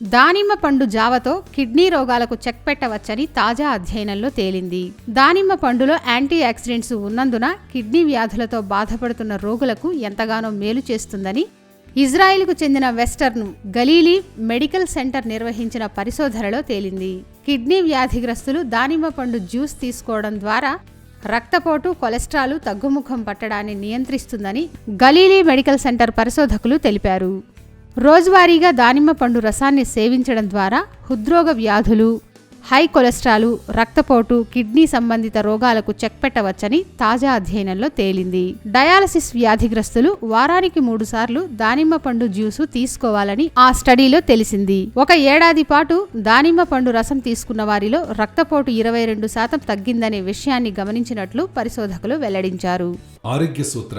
దానిమ్మ పండు జావతో కిడ్నీ రోగాలకు చెక్ పెట్టవచ్చని తాజా అధ్యయనంలో తేలింది. దానిమ్మ పండులో యాంటీ యాక్సిడెంట్స్ ఉన్నందున కిడ్నీ వ్యాధులతో బాధపడుతున్న రోగులకు ఎంతగానో మేలు చేస్తుందని ఇజ్రాయిల్కు చెందిన వెస్టర్న్ గలీలీ మెడికల్ సెంటర్ నిర్వహించిన పరిశోధనలో తేలింది. కిడ్నీ వ్యాధిగ్రస్తులు దానిమ్మ పండు జ్యూస్ తీసుకోవడం ద్వారా రక్తపోటు కొలెస్ట్రాల్ తగ్గుముఖం పట్టడాన్ని నియంత్రిస్తుందని గలీలీ మెడికల్ సెంటర్ పరిశోధకులు తెలిపారు. రోజువారీగా దానిమ్మ పండు రసాన్ని సేవించడం ద్వారా హృద్రోగ వ్యాధులు హై కొలెస్ట్రాల్ రక్తపోటు కిడ్నీ సంబంధిత రోగాలకు చెక్ పెట్టవచ్చని తాజా అధ్యయనంలో తేలింది. డయాలసిస్ వ్యాధిగ్రస్తులు వారానికి మూడు సార్లు దానిమ్మ పండు జ్యూసు తీసుకోవాలని ఆ స్టడీలో తెలిసింది. ఒక ఏడాది పాటు దానిమ్మ పండు రసం తీసుకున్న వారిలో రక్తపోటు ఇరవై రెండు శాతం తగ్గిందనే విషయాన్ని గమనించినట్లు పరిశోధకులు వెల్లడించారు. ఆరోగ్య సూత్ర